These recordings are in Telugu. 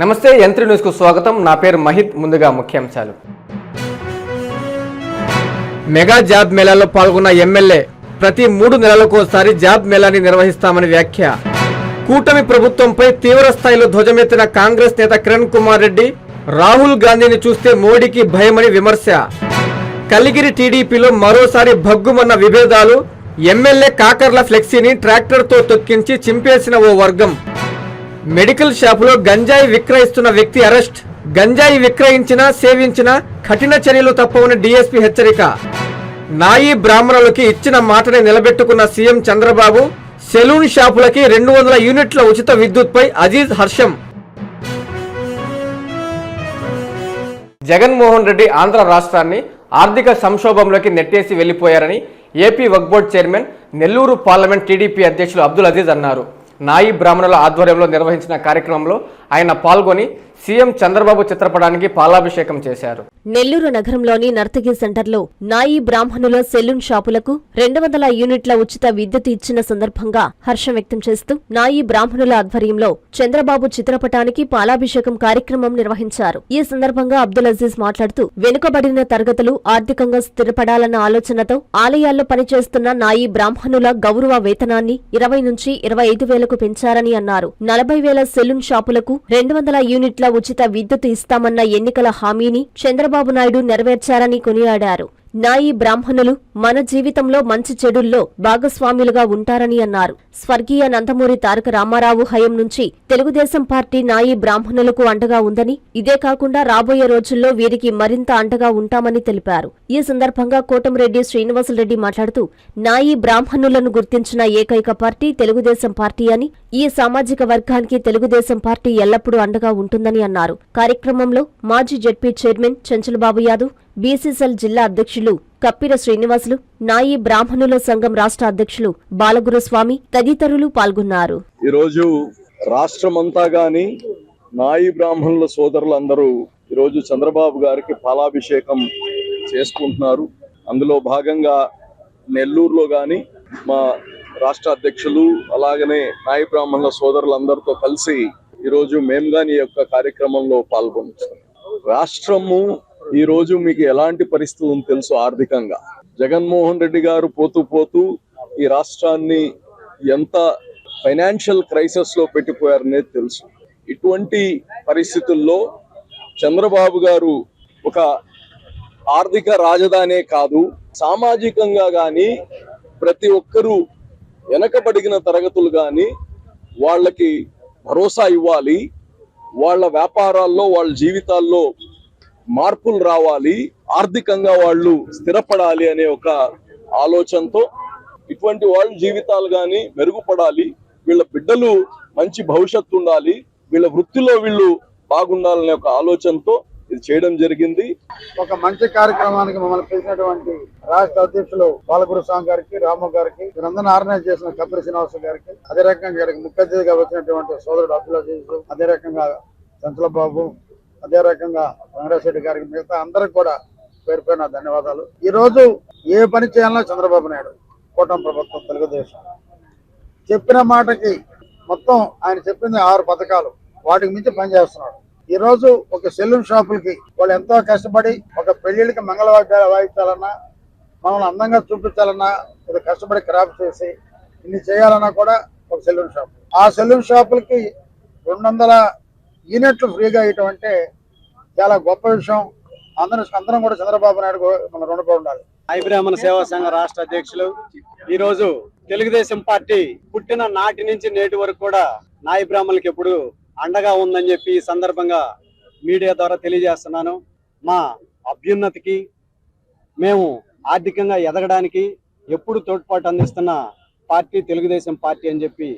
నమస్తే యంత్రి న్యూస్కు స్వాగతం. నా పేరు మహిత్ ముందుగా ముఖ్యాంశాలు. మెగా జాబ్ మేళాలో పాల్గొన్న ఎమ్మెల్యే ప్రతి మూడు నెలలకోసారి జాబ్ మేళాని నిర్వహిస్తామని వ్యాఖ్య. కూటమి ప్రభుత్వంపై తీవ్ర స్థాయిలో ధ్వజమెత్తిన కాంగ్రెస్ నేత కిరణ్ కుమార్ రెడ్డి రాహుల్ గాంధీని చూస్తే మోడీకి భయమని విమర్శ. కలిగిరి టీడీపీలో మరోసారి భగ్గుమన్న విభేదాలు ఎమ్మెల్యే కాకర్ల ఫ్లెక్సీని ట్రాక్టర్తో తొక్కించి చింపేసిన ఓ వర్గం. మెడికల్ షాపులో గంజాయి విక్రయిస్తున్న వ్యక్తి అరెస్ట్. గంజాయి విక్రయించినా సేవించినా కఠిన చర్యలు తప్పవని డీఎస్పీ హెచ్చరిక. నాయి బ్రాహ్మణులకి ఇచ్చిన మాటని నిలబెట్టుకున్న సీఎం చంద్రబాబు సెలూన్ షాపులకి రెండు వందల యూనిట్ల ఉచిత విద్యుత్పై అజీజ్ హర్షం. జగన్మోహన్ రెడ్డి ఆంధ్ర రాష్ట్రాన్ని ఆర్థిక సంక్షోభంలోకి నెట్టేసి వెళ్ళిపోయారని AP Waqf Board chairman Nellore parliament TDP అధ్యక్షులు అబ్దుల్ అజీజ్ అన్నారు. నాయి బ్రాహ్మణుల ఆధ్వర్యంలో నిర్వహించిన కార్యక్రమంలో ఆయన పాల్గొని సీఎం చంద్రబాబు చిత్రపటానికి పాలాభిషేకం చేశారు. నెల్లూరు నగరంలోని నర్తకి సెంటర్లో నాయి బ్రాహ్మణుల సెలూన్ షాపులకు రెండు వందల యూనిట్ల ఉచిత విద్యుత్ ఇచ్చిన సందర్భంగా హర్షం వ్యక్తం చేస్తూ నాయి బ్రాహ్మణుల ఆధ్వర్యంలో చంద్రబాబు చిత్రపటానికి పాలాభిషేకం కార్యక్రమం నిర్వహించారు. ఈ సందర్భంగా అబ్దుల్ అజీజ్ మాట్లాడుతూ వెనుకబడిన తరగతులు ఆర్థికంగా స్థిరపడాలన్న ఆలోచనతో ఆలయాల్లో పనిచేస్తున్న నాయి బ్రాహ్మణుల గౌరవ వేతనాన్ని ఇరవై నుంచి ఇరవై ఐదు వేలకు పెంచారని అన్నారు. నలభై వేల సెలూన్ షాపులకు రెండు వందల యూనిట్ల ఉచిత విద్యుత్ ఇస్తామన్న ఎన్నికల హామీని చంద్రబాబు నాయుడు నెరవేర్చారని కొనియాడారు. నాయి బ్రాహ్మణులు మన జీవితంలో మంచి చెడుల్లో భాగస్వాములుగా ఉంటారని అన్నారు. స్వర్గీయ నందమూరి తారక రామారావు హయం నుంచి తెలుగుదేశం పార్టీ నాయి బ్రాహ్మణులకు అండగా ఉందని ఇదే కాకుండా రాబోయే రోజుల్లో వీరికి మరింత అండగా ఉంటామని తెలిపారు. ఈ సందర్భంగా కోటంరెడ్డి శ్రీనివాసరెడ్డి మాట్లాడుతూ నాయి బ్రాహ్మణులను గుర్తించిన ఏకైక పార్టీ తెలుగుదేశం పార్టీ అని ఈ సామాజిక వర్గానికి తెలుగుదేశం పార్టీ ఎల్లప్పుడూ అండగా ఉంటుందని అన్నారు. కార్యక్రమంలో మాజీ ZP chairman Chenchalababu Yadav BCCL జిల్లా అధ్యక్షులు కప్పిర శ్రీనివాసులు నాయి బ్రాహ్మణుల సంఘం రాష్ట్ర అధ్యక్షులు బాలగురుస్వామి తదితరులు పాల్గొన్నారు. ఈరోజు రాష్ట్రమంతా గాని నాయి బ్రాహ్మణుల సోదరులందరూ ఈరోజు చంద్రబాబు గారికి పాలాభిషేకం చేసుకుంటున్నారు. అందులో భాగంగా నెల్లూరులో గాని మా రాష్ట్ర అధ్యక్షులు అలాగనే నాయి బ్రాహ్మణుల సోదరులందరితో కలిసి ఈరోజు మేము కానీ ఈ యొక్క కార్యక్రమంలో పాల్గొంటున్నాం రాష్ట్రము ఈ రోజు మీకు ఎలాంటి పరిస్థితి ఉంది తెలుసు ఆర్థికంగా. జగన్మోహన్ రెడ్డి గారు పోతూ పోతూ ఈ రాష్ట్రాన్ని ఎంత ఫైనాన్షియల్ క్రైసిస్లో పెట్టిపోయారనేది తెలుసు. ఇటువంటి పరిస్థితుల్లో చంద్రబాబు గారు ఒక ఆర్థిక రాజధానే కాదు సామాజికంగా గాని ప్రతి ఒక్కరూ వెనకబడిన తరగతులు గాని వాళ్ళకి భరోసా ఇవ్వాలి. వాళ్ళ వ్యాపారాల్లో వాళ్ళ జీవితాల్లో మార్పులు రావాలి ఆర్థికంగా వాళ్ళు స్థిరపడాలి అనే ఒక ఆలోచనతో ఇటువంటి వాళ్ళ జీవితాలు కానీ మెరుగుపడాలి. వీళ్ళ బిడ్డలు మంచి భవిష్యత్తు ఉండాలి. వీళ్ళ వృత్తిలో వీళ్ళు బాగుండాలనే ఒక ఆలోచనతో ఇది చేయడం జరిగింది. ఒక మంచి కార్యక్రమానికి మమ్మల్ని పిలిచినటువంటి రాష్ట్ర అధ్యక్షులు బాలగురు స్వామి గారికి రాము గారికి వీరందరూ ఆర్గనైజ్ చేసిన కపిల శ్రీనివాస గారికి అదే రకంగా ముఖ్య అతిథిగా వచ్చినటువంటి సోదరుడు అబ్దుల్ అజీజ్ అదే రకంగా చంచల బాబు అదే రకంగా వెంకటేశ్వర రెడ్డి గారికి మిగతా అందరికి కూడా పేరు ధన్యవాదాలు. ఈ రోజు ఏ పని చేయాలన్నా చంద్రబాబు నాయుడు కూటమి ప్రభుత్వం తెలుగుదేశం. చెప్పిన మాటకి మొత్తం ఆయన చెప్పింది ఆరు పథకాలు. వాటికి మించి పనిచేస్తున్నాడు ఈ రోజు ఒక సెలూన్ షాపులకి వాళ్ళు ఎంతో కష్టపడి ఒక పెళ్ళిళ్ళకి మంగళవాద్యాలు వాయించాలన్నా మనల్ని అందంగా చూపించాలన్నా ఇది కష్టపడి క్రాప్ చేసి ఇన్ని చేయాలన్నా కూడా ఒక సెలూన్ షాప్. ఆ సెలూన్ షాపులకి రెండు వందల యూనిట్లు ఫ్రీగా ఇవ్వటం అంటే చాలా గొప్ప విషయం. అందరూ అందరం కూడా చంద్రబాబు నాయుడు మన రుణపడి ఉండాలి. ఐబ్రాహ్మణ బ్రాహ్మణ సేవా సంఘ రాష్ట్ర అధ్యక్షులు ఈ రోజు తెలుగుదేశం పార్టీ పుట్టిన నాటి నుంచి నేటి వరకు కూడా నాయ బ్రాహ్మణులకు ఎప్పుడు అండగా ఉందని చెప్పి ఈ సందర్భంగా మీడియా ద్వారా తెలియజేస్తున్నాను. మా అభ్యున్నతికి మేము ఆర్థికంగా ఎదగడానికి ఎప్పుడు తోడ్పాటు అందిస్తున్న పార్టీ తెలుగుదేశం పార్టీ అని చెప్పి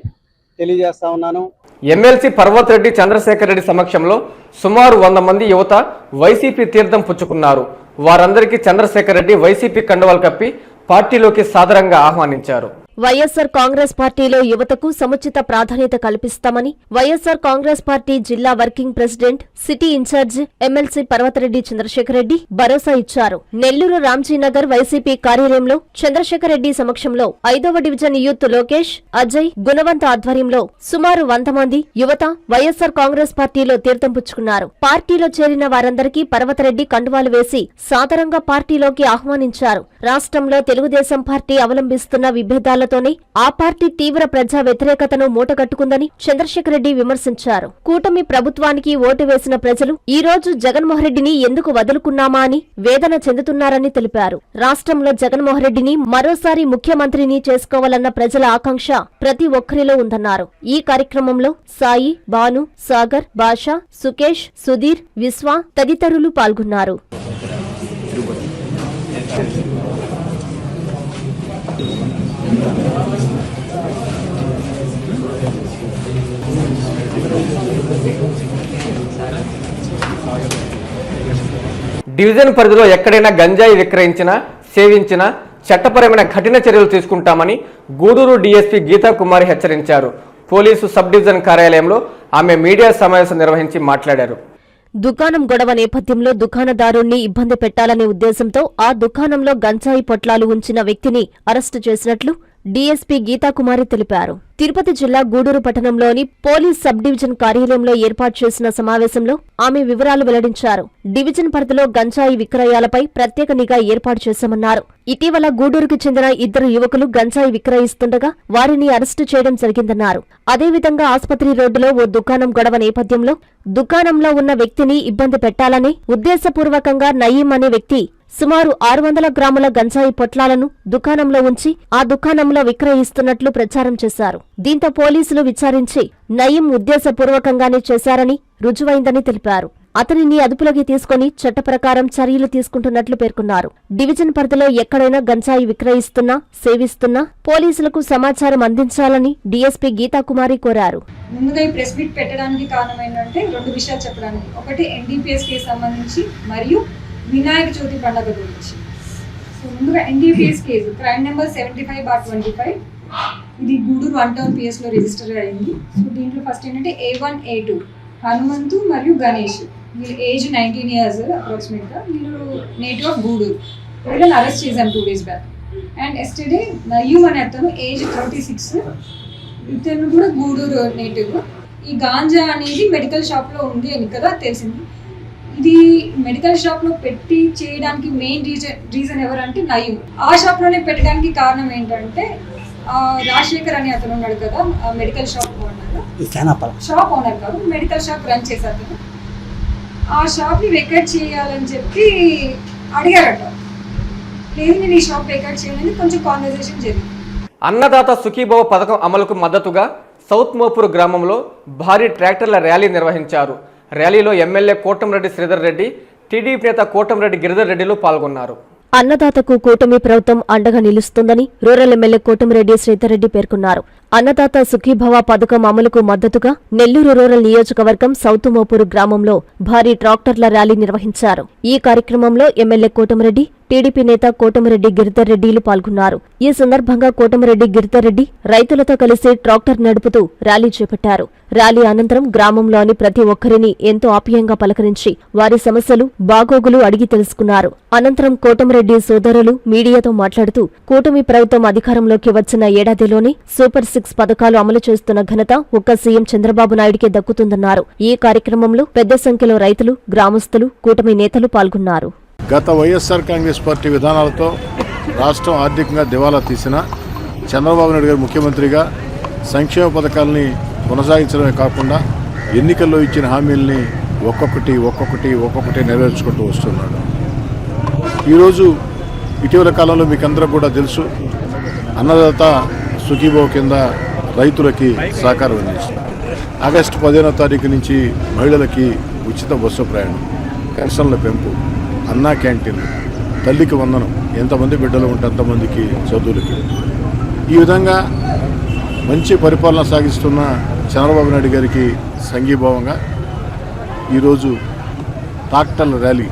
తెలియజేస్తా ఉన్నాను. ఎమ్మెల్సీ పర్వత్ రెడ్డి చంద్రశేఖర్ రెడ్డి సమక్షంలో సుమారు వంద మంది యువత వైసీపీ తీర్థం పుచ్చుకున్నారు. వారందరికీ చంద్రశేఖర్ రెడ్డి వైసీపీ కండువాలు కప్పి పార్టీలోకి సాదరంగా ఆహ్వానించారు. వైఎస్సార్ కాంగ్రెస్ పార్టీలో యువతకు సముచిత ప్రాధాన్యత కల్పిస్తామని వైఎస్సార్ కాంగ్రెస్ పార్టీ జిల్లా working president city in-charge MLC Parvathareddy Chandrasekhar Reddy భరోసా ఇచ్చారు. నెల్లూరు రామ్జీనగర్ వైసీపీ కార్యాలయంలో చంద్రశేఖరరెడ్డి సమక్షంలో ఐదవ డివిజన్ యూత్ లోకేష్ అజయ్ గుణవంత ఆధ్వర్యంలో సుమారు వంద మంది యువత వైఎస్సార్ కాంగ్రెస్ పార్టీలో తీర్థం పుచ్చుకున్నారు. పార్టీలో చేరిన వారందరికీ పర్వతరెడ్డి కండువాలు వేసి సాదరంగా పార్టీలోకి ఆహ్వానించారు. రాష్ట్రంలో తెలుగుదేశం పార్టీ అవలంబిస్తున్న విభేదాలు విభేదాలతోనే ఆ పార్టీ తీవ్ర ప్రజా వ్యతిరేకతను మూటగట్టుకుందని చంద్రశేఖర్ రెడ్డి విమర్శించారు. కూటమి ప్రభుత్వానికి ఓటు వేసిన ప్రజలు ఈ రోజు జగన్మోహన్ రెడ్డిని ఎందుకు వదులుకున్నామా అని వేదన చెందుతున్నారని తెలిపారు. రాష్ట్రంలో జగన్మోహన్ రెడ్డిని మరోసారి ముఖ్యమంత్రిని చేసుకోవాలన్న ప్రజల ఆకాంక్ష ప్రతి ఒక్కరిలో ఉందన్నారు. ఈ కార్యక్రమంలో సాయి భాను సాగర్ బాషా సుకేష్ సుధీర్ విశ్వ తదితరులు పాల్గొన్నారు. డివిజన్ పరిధిలో ఎక్కడైనా గంజాయి విక్రయించినా సేవించినా చట్టపరమైన కఠిన చర్యలు తీసుకుంటామని గూడూరు డీఎస్పీ గీతా కుమారి హెచ్చరించారు. పోలీసు సబ్ డివిజన్ కార్యాలయంలో ఆమె మీడియా సమావేశం నిర్వహించి మాట్లాడారు. దుకాణం గొడవ నేపథ్యంలో దుకాణదారుణ్ణి ఇబ్బంది పెట్టాలనే ఉద్దేశంతో ఆ దుకాణంలో గంజాయి పొట్లాలు ఉంచిన వ్యక్తిని అరెస్టు చేసినట్లు డీఎస్పీ గీతాకుమారి తెలిపారు. తిరుపతి జిల్లా గూడూరు పట్టణంలోని పోలీస్ సబ్ డివిజన్ కార్యాలయంలో ఏర్పాటు చేసిన సమావేశంలో ఆమె వివరాలు వెల్లడించారు. డివిజన్ పరిధిలో గంజాయి విక్రయాలపై ప్రత్యేక నిఘా ఏర్పాటు చేశామన్నారు. ఇటీవల గూడూరుకు చెందిన ఇద్దరు యువకులు గంజాయి విక్రయిస్తుండగా వారిని అరెస్టు చేయడం జరిగిందన్నారు. అదేవిధంగా ఆసుపత్రి రోడ్డులో ఓ దుకాణం గొడవ నేపథ్యంలో దుకాణంలో ఉన్న వ్యక్తిని ఇబ్బంది పెట్టాలని ఉద్దేశపూర్వకంగా నయీం అనే వ్యక్తి సుమారు ఆరు వందల గ్రాముల గంజాయి పొట్లాలను దుకాణంలో ఉంచి ఆ దుకాణంలో విక్రయిస్తున్నట్లు ప్రచారం చేశారు. దీంతో పోలీసులు విచారించి నయీం ఉద్దేశపూర్వకంగానే చేశారని రుజువైందని తెలిపారు. అతనిని అదుపులోకి తీసుకుని చట్టప్రకారం చర్యలు తీసుకుంటున్నట్లు పేర్కొన్నారు. డివిజన్ పరిధిలో ఎక్కడైనా గంజాయి విక్రయిస్తున్నా సేవిస్తున్నా పోలీసులకు సమాచారం అందించాలని డీఎస్పీ గీతాకుమారి కోరారు. ముందుగా ఈ ప్రెస్ మీట్ పెట్టడానికి కారణం ఏంటంటే రెండు విషయాలు చెప్పడానికి. ఒకటి ఎన్డీపీఎస్కి సంబంధించి మరియు వినాయక చవితి పండుగ గురించి. సో ముందుగా NTPS case crime number seventy five bar twenty five ఇది గూడూరు వన్ టౌన్ పిఎస్లో రిజిస్టర్ అయింది. సో దీంట్లో ఫస్ట్ ఏంటంటే A one A two Hanumanthu మరియు గణేష్. వీళ్ళు ఏజ్ నైన్టీన్ ఇయర్స్ అప్రాక్సిమేట్గా వీళ్ళు నేటివ్ ఆఫ్ గూడూరు. వీళ్ళని అరెస్ట్ చేశాం two days back and yesterday Nayeem అనే అతను ఏజ్ థర్టీ సిక్స్ ఇతను కూడా గూడూరు నేటివ్ ఈ గాంజా అనేది మెడికల్ షాప్లో ఉంది అని కదా తెలిసింది. ఇది మెడికల్ షాప్లో పెట్టి చేయడానికి మెయిన్ రీజన్ రీజన్ ఎవరంటే నయం. ఆ షాప్లోనే పెట్టడానికి కారణం ఏంటంటే ఆ, రాజశేఖర్ అని అతను ఉన్నాడు కదా medical shop owner shop owner కాదు మెడికల్ షాప్ రన్ చేసే అతను ఆ షాప్ని వెకేట్ చేయాలని చెప్పి అడిగారట. లేదు నేను ఈ షాప్ వెకేట్ చేయాలని కొంచెం కాన్వర్సేషన్ జరిగింది. అన్నదాత సుఖీభవ పథకం అమలుకు మద్దతుగా సౌత్ మోపూర్ గ్రామంలో భారీ ట్రాక్టర్ల ర్యాలీ నిర్వహించారు. ర్యాలీలో ఎమ్మెల్యే కోటంరెడ్డి శ్రీధర్ రెడ్డి టీడీపీ నేత కోటంరెడ్డి గిరిధర్ రెడ్డిలు పాల్గొన్నారు. అన్నదాతకు కూటమి ప్రభుత్వం అండగా నిలుస్తుందని రూరల్ ఎమ్మెల్యే కోటమిరెడ్డి శ్రీధర్రెడ్డి పేర్కొన్నారు. అన్నదాత సుఖీభవ పథకం అమలుకు మద్దతుగా నెల్లూరు రూరల్ నియోజకవర్గం సౌత్ మోపూరు గ్రామంలో భారీ ట్రాక్టర్ల ర్యాలీ నిర్వహించారు. ఈ కార్యక్రమంలో ఎమ్మెల్యే కోటమిరెడ్డి టీడీపీ నేత కోటమిరెడ్డి గిరిధర్ రెడ్డిలు పాల్గొన్నారు. ఈ సందర్భంగా కోటమిరెడ్డి గిరిధర్ రెడ్డి రైతులతో కలిసి ట్రాక్టర్ నడుపుతూ ర్యాలీ చేపట్టారు. ర్యాలీ అనంతరం గ్రామంలోని ప్రతి ఒక్కరిని ఎంతో ఆప్యాయంగా పలకరించి వారి సమస్యలు బాగోగులు అడిగి తెలుసుకున్నారు. అనంతరం కోటమిరెడ్డి సోదరులు మీడియాతో మాట్లాడుతూ కూటమి ప్రభుత్వం అధికారంలోకి వచ్చిన ఏడాదిలోనే సూపర్ సిక్స్ పథకాలు అమలు చేస్తున్న ఘనత ఒక్క సీఎం చంద్రబాబు నాయుడికే దక్కుతుందన్నారు. ఈ కార్యక్రమంలో పెద్ద సంఖ్యలో రైతులు గ్రామస్తులు కూటమి నేతలు పాల్గొన్నారు. గత వైఎస్ఆర్ కాంగ్రెస్ పార్టీ విధానాలతో రాష్ట్రం ఆర్థికంగా దివాలా తీసిన చంద్రబాబు నాయుడు గారు ముఖ్యమంత్రిగా సంక్షేమ పథకాలని కొనసాగించడమే కాకుండా ఎన్నికల్లో ఇచ్చిన హామీల్ని ఒక్కొక్కటి ఒక్కొక్కటి ఒక్కొక్కటి నెరవేర్చుకుంటూ వస్తున్నాడు. ఈరోజు ఇటీవల కాలంలో మీకు అందరూ కూడా తెలుసు అన్నదాత సుఖీభో కింద రైతులకి సహకారం అందిస్తుంది ఆగస్టు పదిహేనో తారీఖు నుంచి మహిళలకి ఉచిత బస్సు ప్రయాణం పెన్షన్ల పెంపు అన్నా క్యాంటీన్ తల్లికి వందనం. ఎంతమంది బిడ్డలు ఉంటే అంతమందికి చదువులకి. ఈ విధంగా మంచి పరిపాలన సాగిస్తున్న చంద్రబాబు నాయుడు గారికి సంఘీభావంగా ఈరోజు ట్రాక్టర్ల ర్యాలీ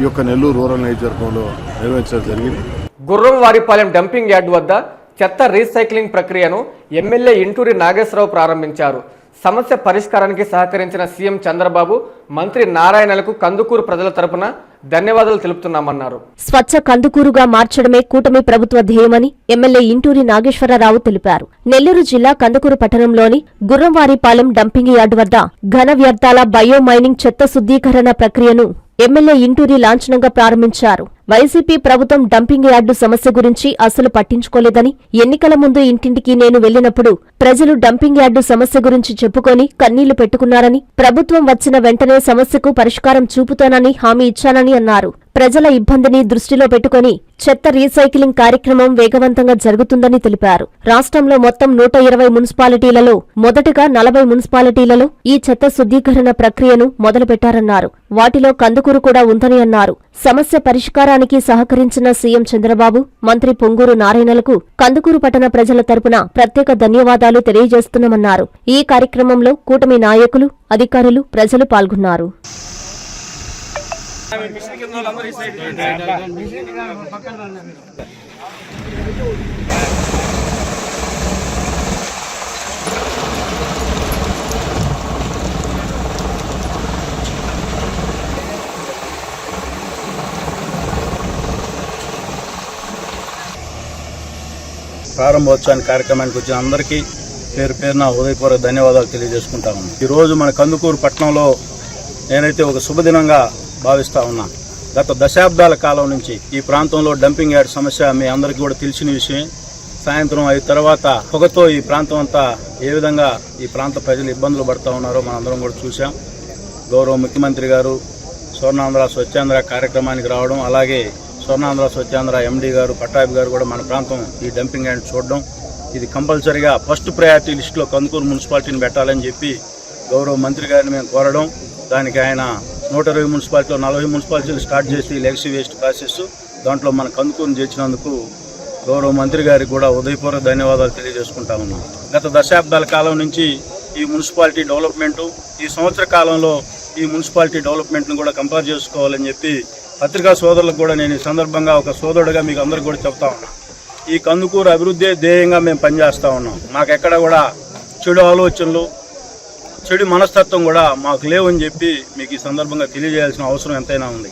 ఈ యొక్క నెల్లూరు రూరల్ నియోజకవర్గంలో నిర్వహించడం జరిగింది. గుర్రం వారిపాలెం డంపింగ్ యార్డ్ వద్ద చెత్త రీసైక్లింగ్ ప్రక్రియను ఎమ్మెల్యే ఇంటూరి నాగేశ్వరరావు ప్రారంభించారు. సమస్య పరిష్కారానికి సహకరించిన సీఎం చంద్రబాబు మంత్రి నారాయణలకు కందుకూరు ప్రజల తరపున ధన్యవాదాలు తెలుపుతున్నామన్నారు. స్వచ్ఛ కందుకూరుగా మార్చడమే కూటమి ప్రభుత్వ ధ్యేయమని ఎమ్మెల్యే ఇంటూరి నాగేశ్వరరావు తెలిపారు. నెల్లూరు జిల్లా కందుకూరు పట్టణంలోని గుర్రంవారిపాలెం డంపింగ్ యార్డు వద్ద ఘన వ్యర్థాల బయో మైనింగ్ చెత్త శుద్ధీకరణ ప్రక్రియను ఎమ్మెల్యే ఇంటూరి లాంఛనంగా ప్రారంభించారు. వైసీపీ ప్రభుత్వం డంపింగ్ యార్డు సమస్య గురించి అసలు పట్టించుకోలేదని ఎన్నికల ముందు ఇంటింటికి నేను వెళ్ళినప్పుడు ప్రజలు డంపింగ్ యార్డు సమస్య గురించి చెప్పుకొని కన్నీళ్ళు పెట్టుకున్నారని ప్రభుత్వం వచ్చిన వెంటనే సమస్యకు పరిష్కారం చూపుతానని హామీ ఇచ్చానని అన్నారు. ప్రజల ఇబ్బందిని దృష్టిలో పెట్టుకుని చెత్త రీసైక్లింగ్ కార్యక్రమం వేగవంతంగా జరుగుతుందని తెలిపారు. రాష్ట్రంలో మొత్తం నూట ఇరవై మున్సిపాలిటీలలో మొదటగా నలభై మున్సిపాలిటీలలో ఈ చెత్త శుద్ధీకరణ ప్రక్రియను మొదలుపెట్టారన్నారు. వాటిలో కందుకూరు కూడా ఉందని అన్నారు. సమస్య పరిష్కారానికి సహకరించిన సీఎం చంద్రబాబు మంత్రి పొంగూరు నారాయణలకు కందుకూరు పట్టణ ప్రజల తరపున ప్రత్యేక ధన్యవాదాలు తెలియజేస్తున్నామన్నారు. ఈ కార్యక్రమంలో కూటమి నాయకులు అధికారులు ప్రజలు పాల్గొన్నారు. ప్రారంభోత్సవాన్ని కార్యక్రమానికి వచ్చిన అందరికీ పేరు పేరున ఉదయపూర్వక ధన్యవాదాలు తెలియజేసుకుంటా ఈరోజు మన కందుకూరు పట్టణంలో నేనైతే ఒక శుభదినంగా భావిస్తా ఉన్నా గత దశాబ్దాల కాలం నుంచి ఈ ప్రాంతంలో డంపింగ్ యార్డ్ సమస్య మీ అందరికీ కూడా తెలిసిన విషయం. సాయంత్రం అయిన తర్వాత పొగతో ఈ ప్రాంతం అంతా ఏ విధంగా ఈ ప్రాంత ప్రజలు ఇబ్బందులు పడుతూ ఉన్నారో మనందరం కూడా చూసాం గౌరవ ముఖ్యమంత్రి గారు స్వర్ణాంధ్ర స్వచ్ఛాంధ్ర కార్యక్రమానికి రావడం అలాగే స్వర్ణాంధ్ర స్వచ్ఛాంధ్ర ఎండీ గారు పట్టాభి గారు కూడా మన ప్రాంతం ఈ డంపింగ్ యార్డ్ చూడడం. ఇది కంపల్సరీగా ఫస్ట్ ప్రయారిటీ లిస్టులో కందుకూరు మున్సిపాలిటీని పెట్టాలని చెప్పి గౌరవ మంత్రి గారిని మేము కోరడం. దానికి ఆయన నూట ఇరవై మున్సిపాలిటీలో నలభై మున్సిపాలిటీలు స్టార్ట్ చేసి లెగసీ వేస్ట్ ప్రాసెస్ దాంట్లో మన కందుకూరుని చేర్చినందుకు గౌరవ మంత్రి గారికి కూడా ఉదయపూర్వక ధన్యవాదాలు తెలియజేసుకుంటా ఉన్నాం. గత దశాబ్దాల కాలం నుంచి ఈ మున్సిపాలిటీ డెవలప్మెంటు ఈ సంవత్సర కాలంలో ఈ మున్సిపాలిటీ డెవలప్మెంట్ను కూడా కంపేర్ చేసుకోవాలని చెప్పి పత్రికా సోదరులకు కూడా నేను ఈ సందర్భంగా ఒక సోదరుడిగా మీకు అందరికి కూడా చెప్తా ఉన్నా. ఈ కందుకూరు అభివృద్ధి ధ్యేయంగా మేము పనిచేస్తూ ఉన్నాం. మాకెక్కడ కూడా చెడు ఆలోచనలు చెడు మనస్తత్వం కూడా మాకు లేవని చెప్పి మీకు ఈ సందర్భంగా తెలియజేయాల్సిన అవసరం ఎంతైనా ఉంది.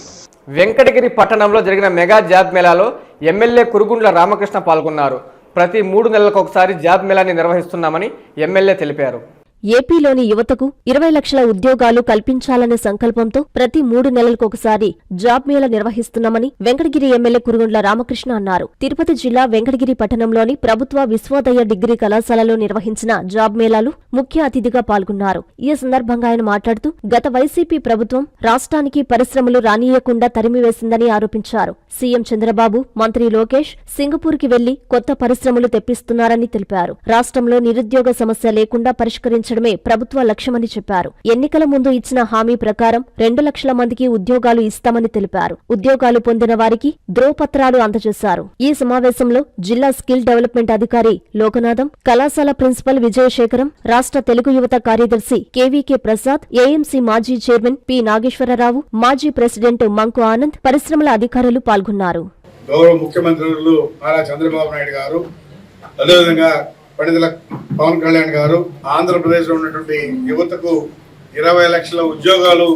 వెంకటగిరి పట్టణంలో జరిగిన మెగా జాబ్ మేళాలో ఎమ్మెల్యే కురుగుండ్ల రామకృష్ణ పాల్గొన్నారు. ప్రతి మూడు నెలలకు ఒకసారి జాబ్ మేళాన్ని నిర్వహిస్తున్నామని ఎమ్మెల్యే తెలిపారు. ఏపీలోని యువతకు ఇరవై లక్షల ఉద్యోగాలు కల్పించాలనే సంకల్పంతో ప్రతి మూడు నెలలకొకసారి జాబ్ మేళ నిర్వహిస్తున్నామని వెంకటగిరి ఎమ్మెల్యే కురుగుండ్ల రామకృష్ణ అన్నారు. తిరుపతి జిల్లా వెంకటగిరి పట్టణంలోని ప్రభుత్వ విశ్వోదయ డిగ్రీ కళాశాలలో నిర్వహించిన జాబ్ మేళాలు ముఖ్య అతిథిగా పాల్గొన్నారు. ఈ సందర్భంగా ఆయన మాట్లాడుతూ గత వైసీపీ ప్రభుత్వం రాష్ట్రానికి పరిశ్రమలు రానియకుండా తరిమివేసిందని ఆరోపించారు. సీఎం చంద్రబాబు మంత్రి లోకేష్ సింగపూర్కి వెళ్ళి కొత్త పరిశ్రమలు తెప్పిస్తున్నారని తెలిపారు. రాష్ట్రంలో నిరుద్యోగ సమస్య లేకుండా పరిష్కరించడమే ప్రభుత్వ లక్ష్యమని చెప్పారు. ఎన్నికల ముందు ఇచ్చిన హామీ ప్రకారం రెండు లక్షల మందికి ఉద్యోగాలు ఇస్తామని తెలిపారు. ఉద్యోగాలు పొందిన వారికి ధ్రువపత్రాలు అందజేశారు. ఈ సమావేశంలో జిల్లా స్కిల్ డెవలప్మెంట్ అధికారి లోకనాథం కళాశాల ప్రిన్సిపల్ విజయశేఖరం రాష్ట్ర తెలుగు యువత కార్యదర్శి కేవీకే ప్రసాద్ ఏఎంసీ మాజీ చైర్మన్ పి నాగేశ్వరరావు మాజీ ప్రెసిడెంట్ మంకు ఆనంద్ పరిశ్రమల అధికారులు పాల్గొన్నారు. గౌరవ ముఖ్యమంత్రులు నారా చంద్రబాబు నాయుడు గారు అదేవిధంగా పండితుల పవన్ కళ్యాణ్ గారు ఆంధ్రప్రదేశ్లో ఉన్నటువంటి యువతకు ఇరవై లక్షల ఉద్యోగాలు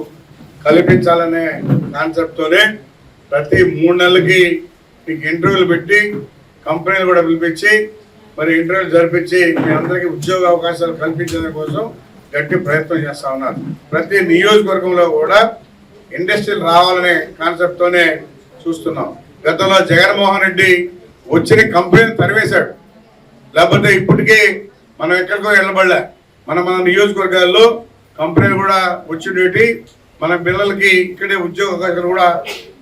కల్పించాలనే కాన్సెప్ట్తోనే ప్రతి మూడు నెలలకి మీకు ఇంటర్వ్యూలు పెట్టి కంపెనీలు కూడా పిలిపించి మరి ఇంటర్వ్యూలు జరిపించి మీ అందరికీ ఉద్యోగ అవకాశాలు కల్పించడం కోసం గట్టి ప్రయత్నం చేస్తూ ఉన్నారు. ప్రతి నియోజకవర్గంలో కూడా ఇండస్ట్రీలు రావాలనే కాన్సెప్ట్తోనే చూస్తున్నాం. గతంలో జగన్మోహన్ రెడ్డి వచ్చిన కంపెనీని తరివేశాడు. లేకపోతే ఇప్పటికే మనం ఎక్కడికో వెళ్ళబడలే. మన మన నియోజకవర్గాల్లో కంపెనీలు కూడా వచ్చిండేటి మన పిల్లలకి ఇక్కడే ఉద్యోగ అవకాశాలు కూడా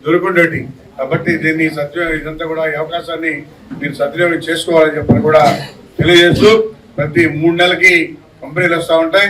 దొరుకుండేటి కాబట్టి దీన్ని సద్వినియోగం ఇదంతా కూడా ఈ అవకాశాన్ని మీరు సద్వినియోగం చేసుకోవాలని చెప్పని కూడా తెలియజేస్తూ ప్రతి మూడు నెలలకి కంపెనీలు వస్తూ ఉంటాయి.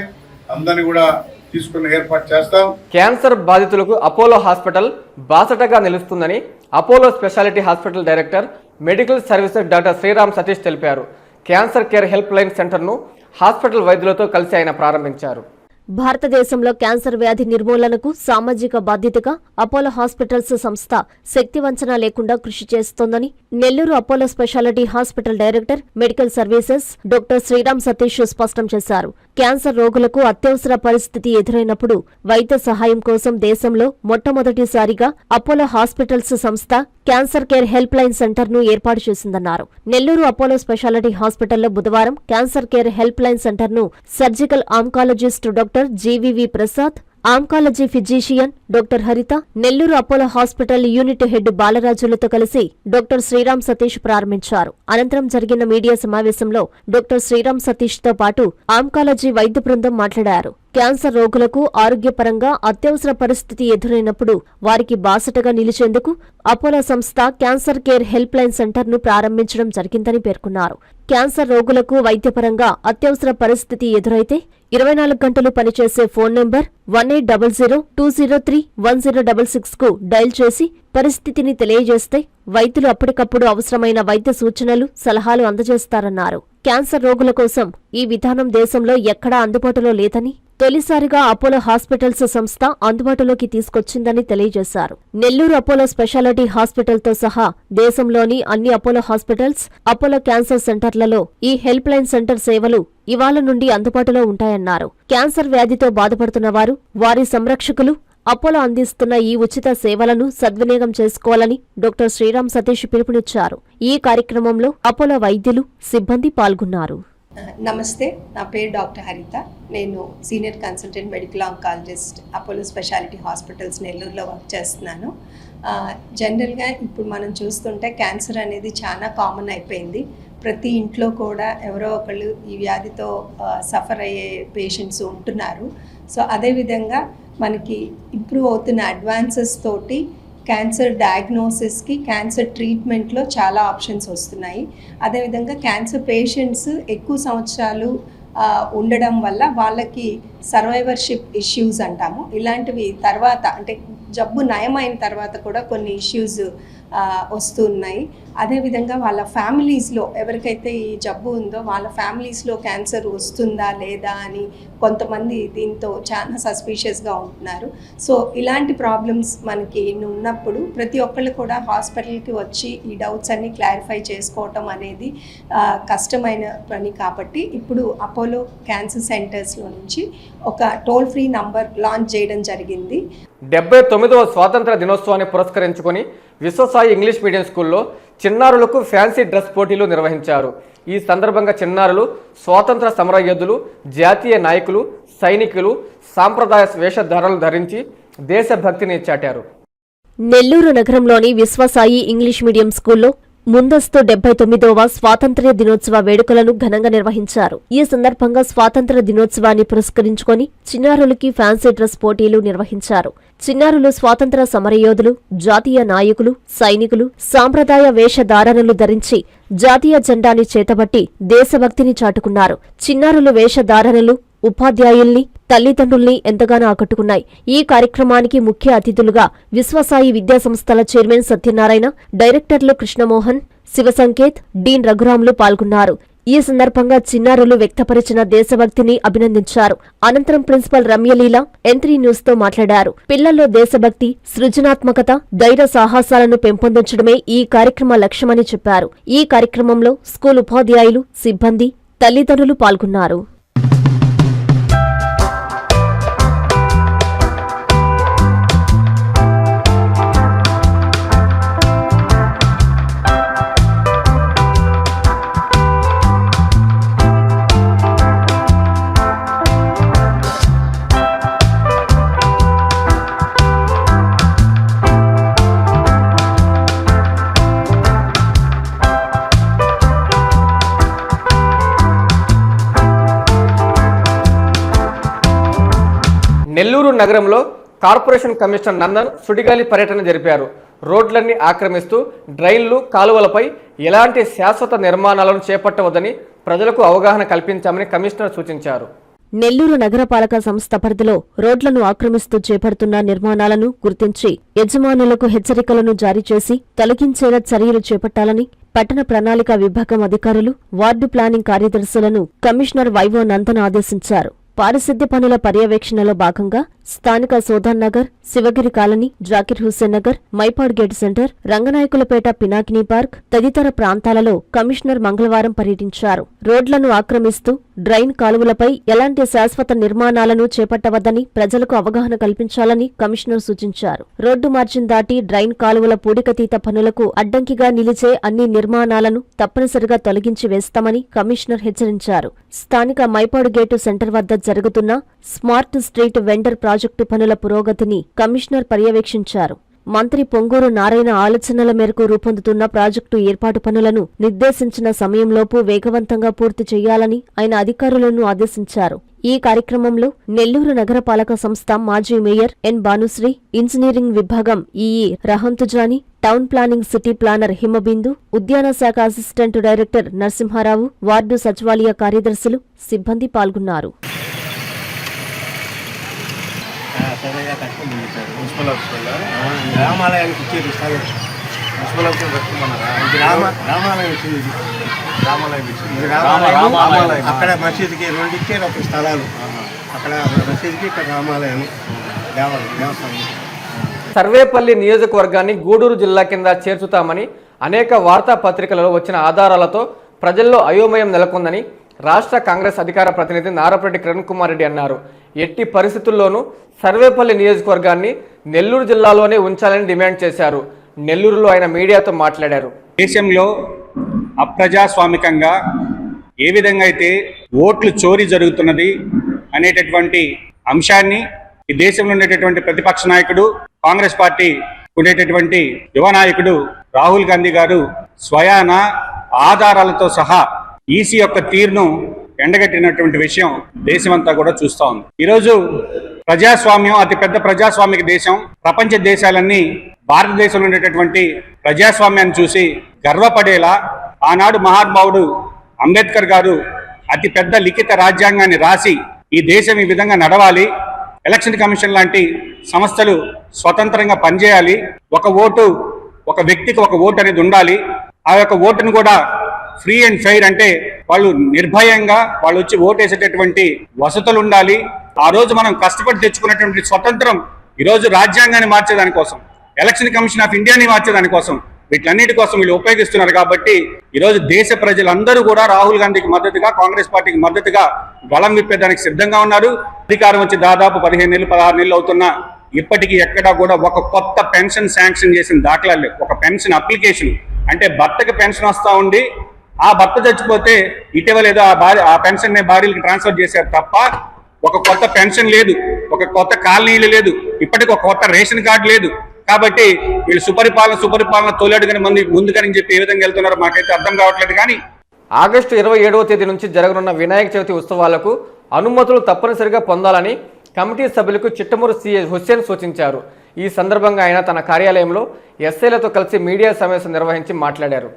అందరినీ కూడా తీసుకుని ఏర్పాటు చేస్తాం. క్యాన్సర్ బాధితులకు అపోలో హాస్పిటల్ బాసటగా నిలుస్తుందని Apollo speciality hospital director medical services doctor Sriram Satish తెలిపారు. క్యాన్సర్ కేర్ హెల్ప్ లైన్ సెంటర్ను హాస్పిటల్ వైద్యులతో కలిసి ఆయన ప్రారంభించారు. భారతదేశంలో క్యాన్సర్ వ్యాధి నిర్మూలనకు సామాజిక బాధ్యతగా అపోలో హాస్పిటల్స్ సంస్థ శక్తివంచన లేకుండా కృషి చేస్తోందని Nellore Apollo speciality hospital director medical services doctor Sriram Satish స్పష్టం చేశారు. క్యాన్సర్ రోగులకు అత్యవసర పరిస్థితి ఎదురైనప్పుడు వైద్య సహాయం కోసం దేశంలో మొట్టమొదటిసారిగా అపోలో హాస్పిటల్స్ సంస్థ క్యాన్సర్ కేర్ హెల్ప్ లైన్ సెంటర్ను ఏర్పాటు చేసిందన్నారు. నెల్లూరు అపోలో స్పెషాలిటీ హాస్పిటల్లో బుధవారం క్యాన్సర్ కేర్ హెల్ప్ లైన్ సెంటర్ను surgical oncologist doctor GVV Prasad oncology physician doctor Haritha Nellore Apollo hospital unit head బాలరాజులతో కలిసి డాక్టర్ శ్రీరామ్ సతీష్ ప్రారంభించారు. అనంతరం జరిగిన మీడియా సమావేశంలో డాక్టర్ శ్రీరామ్ సతీష్తో పాటు ఆంకాలజీ వైద్య బృందం మాట్లాడారు. క్యాన్సర్ రోగులకు ఆరోగ్యపరంగా అత్యవసర పరిస్థితి ఎదురైనప్పుడు వారికి బాసటగా నిలిచేందుకు అపోలో సంస్థ క్యాన్సర్ కేర్ హెల్ప్ లైన్ సెంటర్ను ప్రారంభించడం జరిగిందని పేర్కొన్నారు. క్యాన్సర్ రోగులకు వైద్యపరంగా అత్యవసర పరిస్థితి ఎదురైతే ఇరవై నాలుగు గంటలు పనిచేసే phone number one eight double zero two zero three one zero double సిక్స్కు dial చేసి పరిస్థితిని తెలియజేస్తే వైద్యులు అప్పటికప్పుడు అవసరమైన వైద్య సూచనలు సలహాలు అందజేస్తారన్నారు. క్యాన్సర్ రోగుల కోసం ఈ విధానం దేశంలో ఎక్కడా అందుబాటులో లేదని తొలిసారిగా అపోలో హాస్పిటల్స్ సంస్థ అందుబాటులోకి తీసుకొచ్చిందని తెలియజేశారు. నెల్లూరు అపోలో స్పెషాలిటీ హాస్పిటల్తో సహా దేశంలోని అన్ని అపోలో హాస్పిటల్స్ అపోలో క్యాన్సర్ సెంటర్లలో ఈ హెల్ప్ లైన్ సెంటర్ సేవలు ఇవాళ నుండి అందుబాటులో ఉంటాయన్నారు. క్యాన్సర్ వ్యాధితో బాధపడుతున్న వారు వారి సంరక్షకులు అపోలో అందిస్తున్న ఈ ఉచిత సేవలను సద్వినియోగం చేసుకోవాలని డాక్టర్ శ్రీరామ్ సతీష్ పిలుపునిచ్చారు. ఈ కార్యక్రమంలో అపోలో వైద్యులు సిబ్బంది పాల్గొన్నారు. నమస్తే నా పేరు డాక్టర్ హరిత. నేను senior consultant medical oncologist Apollo speciality hospitals నెల్లూరులో వర్క్ చేస్తున్నాను. జనరల్గా ఇప్పుడు మనం చూస్తుంటే క్యాన్సర్ అనేది చాలా కామన్ అయిపోయింది. ప్రతి ఇంట్లో కూడా ఎవరో ఒకళ్ళు ఈ వ్యాధితో సఫర్ అయ్యే పేషెంట్స్ ఉంటున్నారు. సో అదేవిధంగా మనకి ఇంప్రూవ్ అవుతున్న అడ్వాన్సెస్ తోటి క్యాన్సర్ డయాగ్నోసిస్కి క్యాన్సర్ ట్రీట్మెంట్లో చాలా ఆప్షన్స్ వస్తున్నాయి. అదేవిధంగా క్యాన్సర్ పేషెంట్స్ ఎక్కువ సంవత్సరాలు ఉండడం వల్ల వాళ్ళకి సర్వైవర్షిప్ ఇష్యూస్ అంటాము. ఇలాంటివి తర్వాత అంటే జబ్బు నయమైన తర్వాత కూడా కొన్ని ఇష్యూస్ వస్తున్నాయి అదేవిధంగా వాళ్ళ ఫ్యామిలీస్లో ఎవరికైతే ఈ జబ్బు ఉందో వాళ్ళ ఫ్యామిలీస్లో క్యాన్సర్ వస్తుందా లేదా అని కొంతమంది దీంతో చాలా సస్పీషియస్గా ఉంటున్నారు. సో ఇలాంటి ప్రాబ్లమ్స్ మనకి ఉన్నప్పుడు ప్రతి ఒక్కళ్ళు కూడా హాస్పిటల్కి వచ్చి ఈ డౌట్స్ అన్ని క్లారిఫై చేసుకోవటం అనేది కష్టమైన పని కాబట్టి ఇప్పుడు అపోలో క్యాన్సర్ సెంటర్స్లో నుంచి ఒక టోల్ ఫ్రీ నంబర్ లాంచ్ చేయడం జరిగింది. డెబ్బై తొమ్మిదవ స్వాతంత్ర దినోత్సవాన్ని పురస్కరించుకొని విశ్వసాయి ఇంగ్లీష్ మీడియం స్కూల్లో చిన్నారులకు ఫ్యాన్సీ డ్రెస్ పోటీలు నిర్వహించారు. ఈ సందర్భంగా చిన్నారులు స్వాతంత్ర సమరయోధులు జాతీయ నాయకులు సైనికులు సాంప్రదాయ వేషధారలు ధరించి దేశభక్తిని చాటారు. నెల్లూరు నగరంలోని విశ్వసాయి ఇంగ్లీష్ మీడియం స్కూల్లో ముందస్తు డెబ్బై తొమ్మిదవ స్వాతంత్ర్య దినోత్సవ వేడుకలను ఘనంగా నిర్వహించారు. ఈ సందర్భంగా స్వాతంత్ర దినోత్సవాన్ని పురస్కరించుకొని చిన్నారులకి ఫ్యాన్సీ డ్రెస్ పోటీలు నిర్వహించారు. చిన్నారులు స్వాతంత్ర సమరయోధులు జాతీయ నాయకులు సైనికులు సాంప్రదాయ వేషధారణలు ధరించి జాతీయ జెండాని చేతబట్టి దేశభక్తిని చాటుకున్నారు. చిన్నారుల వేషధారణలు ఉపాధ్యాయుల్ని తల్లిదండ్రుల్ని ఎంతగానో ఆకట్టుకున్నాయి. ఈ కార్యక్రమానికి ముఖ్య అతిథులుగా విశ్వసాయి విద్యాసంస్థల చైర్మన్ సత్యనారాయణ డైరెక్టర్లు కృష్ణమోహన్ శివసంకేత్ డీన్ రఘురాములు పాల్గొన్నారు. ఈ సందర్భంగా చిన్నారులు వ్యక్తపరిచిన దేశభక్తిని అభినందించారు. అనంతరం ప్రిన్సిపల్ రమ్యలీల ఎంత్రీ న్యూస్తో మాట్లాడారు. పిల్లల్లో దేశభక్తి సృజనాత్మకత ధైర్య సాహసాలను పెంపొందించడమే ఈ కార్యక్రమ లక్ష్యమని చెప్పారు. ఈ కార్యక్రమంలో స్కూల్ ఉపాధ్యాయులు సిబ్బంది తల్లిదండ్రులు పాల్గొన్నారు. నగరంలో కార్పొరేషన్ కమిషనర్ నందన్ సుడిగాలి పర్యటన జరిపారు. రోడ్లన్నీ ఆక్రమిస్తూ డ్రైన్లు కాలువలపై ఎలాంటి శాశ్వత నిర్మాణాలను చేపట్టవద్దని ప్రజలకు అవగాహన కల్పించామని కమిషనర్ సూచించారు. నెల్లూరు నగరపాలక సంస్థ పరిధిలో రోడ్లను ఆక్రమిస్తూ చేపడుతున్న నిర్మాణాలను గుర్తించి యజమానులకు హెచ్చరికలను జారీ చేసి తొలగించేలా చర్యలు చేపట్టాలని పట్టణ ప్రణాళిక విభాగం అధికారులు వార్డు ప్లానింగ్ కార్యదర్శులను కమిషనర్ వైవో నందన్ ఆదేశించారు. పారిశుద్ధ్య పనుల పర్యవేక్షణలో భాగంగా స్థానిక Sodan Nagar Sivagiri colony Zakir Hussain Nagar Mypad gate centre Ranganayakulapeta Pinakini park తదితర ప్రాంతాలలో కమిషనర్ మంగళవారం పర్యటించారు. రోడ్లను ఆక్రమిస్తూ డ్రైన్ కాలువలపై ఎలాంటి శాశ్వత నిర్మాణాలను చేపట్టవద్దని ప్రజలకు అవగాహన కల్పించాలని కమిషనర్ సూచించారు. రోడ్డు మార్జిన్ దాటి డ్రైన్ కాలువల పూడికతీత పనులకు అడ్డంకిగా నిలిచే అన్ని నిర్మాణాలను తప్పనిసరిగా తొలగించి వేస్తామని కమిషనర్ హెచ్చరించారు. స్థానిక మైపాడు గేటు సెంటర్ వద్ద జరుగుతున్న స్మార్ట్ స్ట్రీట్ వెండర్ ప్రాజెక్టు పనుల పురోగతిని కమిషనర్ పర్యవేక్షించారు. మంత్రి పొంగూరు నారాయణ ఆలోచనల మేరకు రూపొందుతున్న ప్రాజెక్టు ఏర్పాటు పనులను నిర్దేశించిన సమయంలోపు వేగవంతంగా పూర్తి చేయాలని ఆయన అధికారులను ఆదేశించారు. ఈ కార్యక్రమంలో నెల్లూరు నగరపాలక సంస్థ మాజీ మేయర్ ఎన్ భానుశ్రీ ఇంజనీరింగ్ విభాగం EE Rahantujani town planning city planner Himabindu ఉద్యాన శాఖ అసిస్టెంట్ డైరెక్టర్ నరసింహారావు వార్డు సచివాలయ కార్యదర్శులు సిబ్బంది పాల్గొన్నారు. మున్సిపల్ ఇచ్చేది పెట్టుకున్నారా? గ్రామ రామాలయం ఇచ్చింది రామాలయం ఇచ్చింది. ఇది రామాలయం. రామాలయం. అక్కడ మసీదుకి రెండు ఇచ్చారు అప్పుడు స్థలాలు. అక్కడ మసీదుకి ఇక్కడ రామాలయం. దేవాలయం దేవస్థానం. సర్వేపల్లి నియోజకవర్గాన్ని గూడూరు జిల్లా కింద చేర్చుతామని అనేక వార్తాపత్రికలలో వచ్చిన ఆధారాలతో ప్రజల్లో అయోమయం నెలకొందని రాష్ట్ర కాంగ్రెస్ అధికార ప్రతినిధి నారపరెడ్డి కిరణ్ కుమార్ రెడ్డి అన్నారు. ఎట్టి పరిస్థితుల్లోనూ సర్వేపల్లి నియోజకవర్గాన్ని నెల్లూరు జిల్లాలోనే ఉంచాలని డిమాండ్ చేశారు. నెల్లూరులో ఆయన మీడియాతో మాట్లాడారు. దేశంలో అప్రజాస్వామికంగా ఏ విధంగా అయితే ఓట్లు చోరీ జరుగుతున్నది అనేటటువంటి అంశాన్ని ఈ దేశంలో ఉండేటటువంటి ప్రతిపక్ష నాయకుడు కాంగ్రెస్ పార్టీ ఉండేటటువంటి యువ నాయకుడు రాహుల్ గాంధీ గారు స్వయాన ఆధారాలతో సహా ఈసీ యొక్క తీరును ఎండగట్టినటువంటి విషయం దేశమంతా కూడా చూస్తా ఉంది. ఈరోజు ప్రజాస్వామ్యం అతిపెద్ద ప్రజాస్వామిక దేశం ప్రపంచ దేశాలన్నీ భారతదేశంలో ఉండేటటువంటి ప్రజాస్వామ్యాన్ని చూసి గర్వపడేలా ఆనాడు మహానుభావుడు అంబేద్కర్ గారు అతి పెద్ద లిఖిత రాజ్యాంగాన్ని రాసి ఈ దేశం ఈ విధంగా నడవాలి ఎలక్షన్ కమిషన్ లాంటి సంస్థలు స్వతంత్రంగా పనిచేయాలి ఒక ఓటు ఒక వ్యక్తికి ఒక ఓటు అనేది ఉండాలి ఆ యొక్క ఓటును కూడా ఫ్రీ అండ్ ఫైర్ అంటే వాళ్ళు నిర్భయంగా వాళ్ళు వచ్చి ఓటేసేటటువంటి వసతులు ఉండాలి. ఆ రోజు మనం కష్టపడి తెచ్చుకున్నటువంటి స్వతంత్రం ఈరోజు రాజ్యాంగాన్ని మార్చేదానికోసం ఎలక్షన్ కమిషన్ ఆఫ్ ఇండియాని మార్చేదాని కోసం వీటన్నిటి కోసం వీళ్ళు ఉపయోగిస్తున్నారు కాబట్టి ఈ రోజు దేశ ప్రజలందరూ కూడా రాహుల్ గాంధీకి మద్దతుగా కాంగ్రెస్ పార్టీకి మద్దతుగా గళం విప్పేదానికి సిద్ధంగా ఉన్నారు. అధికారం వచ్చి దాదాపు పదిహేను నెలలు పదహారు నెలలు అవుతున్నా ఇప్పటికీ ఎక్కడా కూడా ఒక కొత్త పెన్షన్ శాంక్షన్ చేసిన దాఖలాలు ఒక పెన్షన్ అప్లికేషన్ అంటే భర్తకి పెన్షన్ వస్తూ ఉండి ఆ భర్త చచ్చిపోతే ఇటీవల ఏదో ఆ భార్య ఆ పెన్షన్ని భార్యలకు ట్రాన్స్ఫర్ చేశారు తప్ప ఒక కొత్త పెన్షన్ లేదు. ఒక కొత్త కాలనీలు లేదు. ఇప్పటికి ఒక కొత్త రేషన్ కార్డు లేదు. కాబట్టి వీళ్ళు సుపరిపాలన సుపరిపాలన తోలేడుగాని మంది ముందుకని చెప్పి ఏ విధంగా వెళ్తున్నారో మాకైతే అర్థం కావట్లేదు కానీ ఆగస్టు ఇరవై ఏడవ తేదీ నుంచి జరగనున్న వినాయక చవితి ఉత్సవాలకు అనుమతులు తప్పనిసరిగా పొందాలని కమిటీ సభ్యులకు చిట్టమూరు సీఏ హుస్సేన్ సూచించారు. ఈ సందర్భంగా ఆయన తన కార్యాలయంలో ఎస్ఐలతో కలిసి మీడియా సమావేశం నిర్వహించి మాట్లాడారు.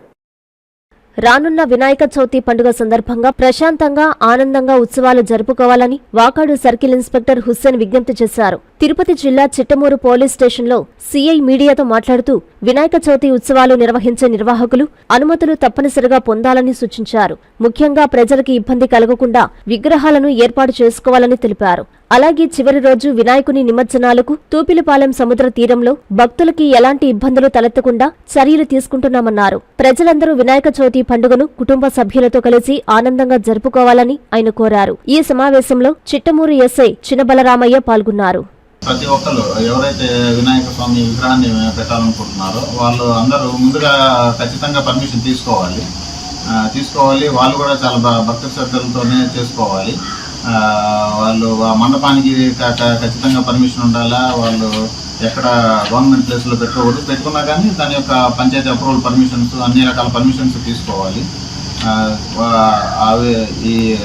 రానున్న వినాయక చవితి పండుగ సందర్భంగా ప్రశాంతంగా ఆనందంగా ఉత్సవాలు జరుపుకోవాలని వాకాడు సర్కిల్ ఇన్స్పెక్టర్ హుస్సేన్ విజ్ఞప్తి చేశారు. తిరుపతి జిల్లా చిట్టమూరు పోలీస్ స్టేషన్లో సీఐ మీడియాతో మాట్లాడుతూ వినాయక చవితి ఉత్సవాలు నిర్వహించే నిర్వాహకులు అనుమతులు తప్పనిసరిగా పొందాలని సూచించారు. ముఖ్యంగా ప్రజలకు ఇబ్బంది కలగకుండా విగ్రహాలను ఏర్పాటు చేసుకోవాలని తెలిపారు. అలాగే చివరి రోజు వినాయకుని నిమజ్జనాలకు తూపిలిపాలెం సముద్ర తీరంలో భక్తులకి ఎలాంటి ఇబ్బందులు తలెత్తకుండా చర్యలు తీసుకుంటున్నామన్నారు. ప్రజలందరూ వినాయక చవితి పండుగను కుటుంబ సభ్యులతో కలిసి ఆనందంగా జరుపుకోవాలని ఆయన కోరారు. ఈ సమావేశంలో చిట్టమూరు ఎస్ఐ చినబలరామయ్య పాల్గొన్నారు. ప్రతి ఒక్కరు ఎవరైతే వినాయక స్వామి విగ్రహాన్ని పెట్టాలనుకుంటున్నారో వాళ్ళు అందరూ ముందుగా ఖచ్చితంగా పర్మిషన్ తీసుకోవాలి. తీసుకోవాలి. వాళ్ళు కూడా చాలా భక్తి శ్రద్ధలతోనే చేసుకోవాలి. వాళ్ళు ఆ మండపానికి ఖచ్చితంగా పర్మిషన్ ఉండాలా? వాళ్ళు ఎక్కడ గవర్నమెంట్ ప్లేస్లో పెట్టుకోకూడదు. పెట్టుకున్నా కానీ దాని యొక్క పంచాయతీ అప్రూవల్ పర్మిషన్స్ అన్ని రకాల పర్మిషన్స్ తీసుకోవాలి. వా- అవి ఈ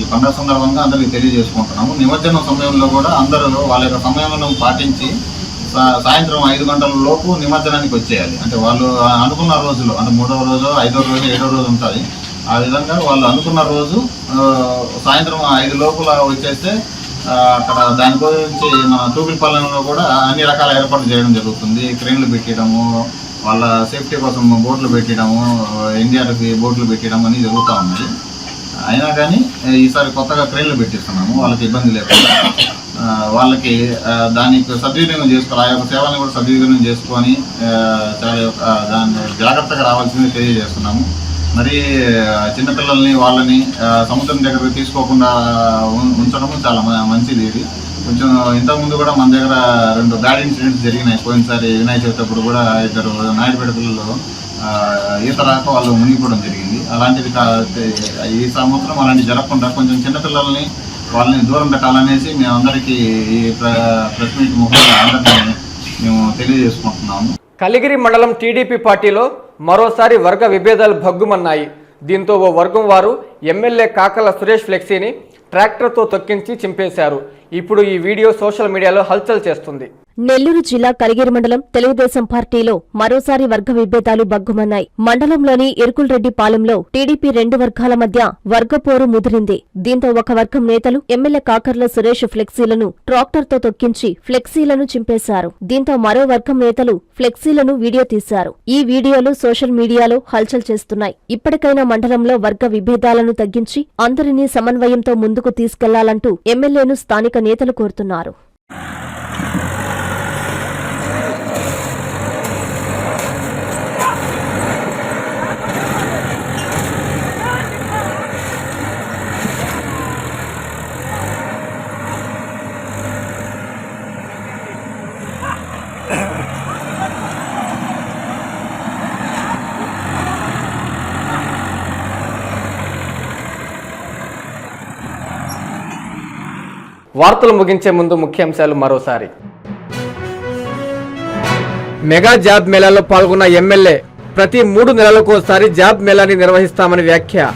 ఈ పండుగ సందర్భంగా అందరికీ తెలియజేసుకుంటున్నాము. నిమజ్జనం సమయంలో కూడా అందరూ వాళ్ళ యొక్క సమయంలో పాటించి సాయంత్రం ఐదు గంటల లోపు నిమజ్జనానికి వచ్చేయాలి. అంటే వాళ్ళు అనుకున్న రోజులు అంటే మూడవ రోజు ఐదవ రోజు ఏడవ రోజు ఉంటుంది ఆ విధంగా వాళ్ళు అనుకున్న రోజు సాయంత్రం ఐదు లోపల వచ్చేస్తే అక్కడ దాని గురించి మన తూపిలపాలెంలో కూడా అన్ని రకాల ఏర్పాట్లు చేయడం జరుగుతుంది. క్రేన్లు పెట్టడము వాళ్ళ సేఫ్టీ కోసం బోట్లు పెట్టడము ఎన్డీఆర్ఎఫ్ బోట్లు పెట్టడం అన్నీ జరుగుతూ ఉన్నాయి. అయినా కానీ ఈసారి కొత్తగా క్రెయిన్లు పెట్టిస్తున్నాము. వాళ్ళకి ఇబ్బంది లేకుండా వాళ్ళకి దానికి సద్వినియోగం చేసుకోవాలి ఆ యొక్క సేవలను కూడా సద్వినియోగం చేసుకొని చాలా దాన్ని జాగ్రత్తగా రావాల్సింది తెలియజేస్తున్నాము. మరి చిన్నపిల్లల్ని వాళ్ళని సముద్రం దగ్గరకు తీసుకోకుండా ఉం- ఉంచడము చాలా మ- మంచిది ఇది. కొంచెం ఇంతకుముందు కూడా మన దగ్గర రెండు బ్యాడ్ ఇన్సిడెంట్స్ జరిగినాయి. పోయినసారి వినాయక చవితి అప్పుడు కూడా ఇద్దరు నాయుడుపేట పిల్లలు ఈత రాక వాళ్ళు మునిగిపోవడం జరిగింది. అలాంటిది ఈ సంవత్సరం అలాంటివి జరగకుండా కొంచెం చిన్నపిల్లల్ని వాళ్ళని దూరం పెట్టాలనేసి మేమందరికీ ఈ ప్రెస్ మీట్ ముఖ్యంగా మేము తెలియజేసుకుంటున్నాము. కలిగిరి మండలం టీడీపీ పార్టీలో మరోసారి వర్గ విభేదాలు భగ్గుమన్నాయి. దీంతో ఓ వర్గం వారు ఎమ్మెల్యే కాకల సురేష్ ఫ్లెక్సీని ట్రాక్టర్తో తొక్కించి చింపేశారు. ఇప్పుడు ఈ వీడియో సోషల్ మీడియాలో హల్చల్ చేస్తుంది. నెల్లూరు జిల్లా కలిగిరి మండలం తెలుగుదేశం పార్టీలో మరోసారి వర్గ విభేదాలు బగ్గుమన్నాయి మండలంలోని ఎరుకుల్రెడ్డి పాలెంలో టీడీపీ రెండు వర్గాల మధ్య వర్గపోరు ముదిరింది. దీంతో ఒక వర్గం నేతలు ఎమ్మెల్యే కాకర్ల సురేష్ ఫ్లెక్సీలను ట్రాక్టర్తో తొక్కించి ఫ్లెక్సీలను చింపేశారు. దీంతో మరో వర్గం నేతలు ఫ్లెక్సీలను వీడియో తీశారు. ఈ వీడియోలు సోషల్ మీడియాలో హల్చల్ చేస్తున్నాయి. ఇప్పటికైనా మండలంలో వర్గ విభేదాలను తగ్గించి అందరినీ సమన్వయంతో ముందుకు తీసుకెళ్ళాలంటూ ఎమ్మెల్యేను స్థానిక నేతలు కోరుతున్నారు. వార్తలు ముగించే ముందు ముఖ్యాంశాలు మరోసారి. మెగా జాబ్ మేళాలో పాల్గొన్న ఎమ్మెల్యే ప్రతి మూడు నెలలకోసారి జాబ్ మేళాని నిర్వహిస్తామని వ్యాఖ్య.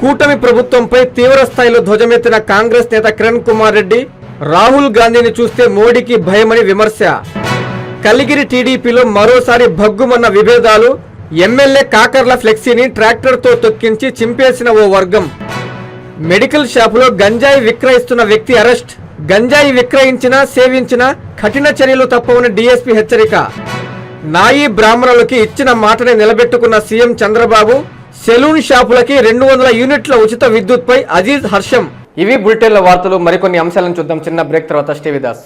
కూటమి ప్రభుత్వంపై తీవ్ర స్థాయిలో ధ్వజమెత్తిన కాంగ్రెస్ నేత కిరణ్ కుమార్ రెడ్డి రాహుల్ గాంధీని చూస్తే మోడీకి భయమని విమర్శ. కలిగిరి టీడీపీలో మరోసారి భగ్గుమన్న విభేదాలు ఎమ్మెల్యే కాకర్ల ఫ్లెక్సీని ట్రాక్టర్తో తొక్కించి చింపేసిన ఓ వర్గం. మెడికల్ షాపులో గంజాయి విక్రయిస్తున్న వ్యక్తి అరెస్ట్. గంజాయి విక్రయించిన సేవించిన కఠిన చర్యలు తప్పవని డీఎస్పీ హెచ్చరిక. నాయి బ్రాహ్మణులకి ఇచ్చిన మాటని నిలబెట్టుకున్న సీఎం చంద్రబాబు సెలూన్ షాపులకి రెండు వందల యూనిట్ల ఉచిత విద్యుత్పై అజీజ్ హర్షం. ఇవి బులెటిన్ల వార్తలు. మరికొన్ని అంశాలను చూద్దాం. చిన్న బ్రేక్ తర్వాత శ్రీవిదాస్.